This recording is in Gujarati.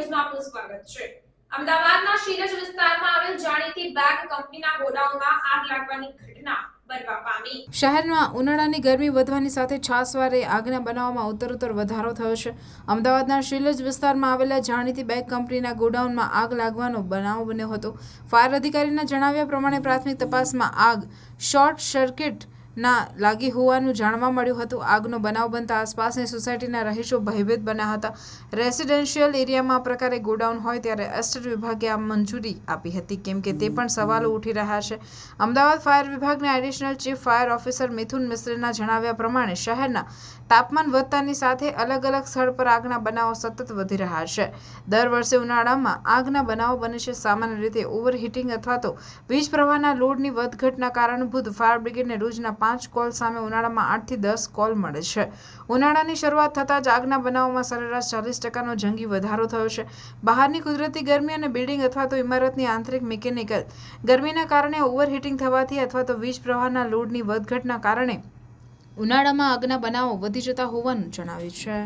ન્યૂઝમાં આપનું સ્વાગત છે. અમદાવાદના શીરજ વિસ્તારમાં આવેલ જાણીતી બેગ કંપનીના ગોડાઉનમાં આગ લાગવાની ઘટના શહેરમાં ઉનાળાની ગરમી વધવાની સાથે છાસવારે આગના બનાવમાં ઉત્તરોત્તર વધારો થયો છે. અમદાવાદના શિલજ વિસ્તારમાં આવેલા જાણીતી બેગ કંપનીના ગોડાઉનમાં આગ લાગવાનો બનાવ બન્યો હતો. ફાયર અધિકારીના જણાવ્યા પ્રમાણે પ્રાથમિક તપાસમાં આગ શોર્ટ સર્કિટ ના, લાગી હોવાનું જાણવા મળ્યું હતું. આગનો બનાવ બનતા આસપાસની સોસાયટીના રહીશો ભયભીત બન્યા હતા. રેસિડેન્શિયલ એરિયામાં આ પ્રકારે ગોડાઉન હોય ત્યારે એસ્ટેટ વિભાગે આ મંજૂરી આપી હતી. કેમ કે તે પણ સવાલો ઉઠી રહ્યા છે. અમદાવાદ ફાયર વિભાગના additional chief fire officer Mithun મિશ્રના જણાવ્યા પ્રમાણે શહેરના તાપમાન વધતાની સાથે અલગ અલગ સ્થળ પર આગના બનાવો સતત વધી રહ્યા છે. દર વર્ષે ઉનાળામાં આગના બનાવો બને છે. સામાન્ય રીતે ઓવરહીટિંગ અથવા તો વીજ પ્રવાહના લોડની વધઘટના કારણભૂત ફાયર બ્રિગેડને રોજના પાંચ કોલ સામે ઉનાળામાં આઠથી દસ કોલ મળે છે. ઉનાળાની શરૂઆત થતાં જ આગના બનાવોમાં સરેરાશ ચાલીસ ટકાનો જંગી વધારો થયો છે. બહારની કુદરતી ગરમી અને બિલ્ડિંગ અથવા તો ઇમારતની આંતરિક મિકેનિકલ ગરમીના કારણે ઓવરહીટિંગ થવાથી અથવા તો વીજ પ્રવાહના લોડની વધઘટના કારણે ઉનાળામાં આગના બનાવો વધી જતા હોવાનું જણાવ્યું છે.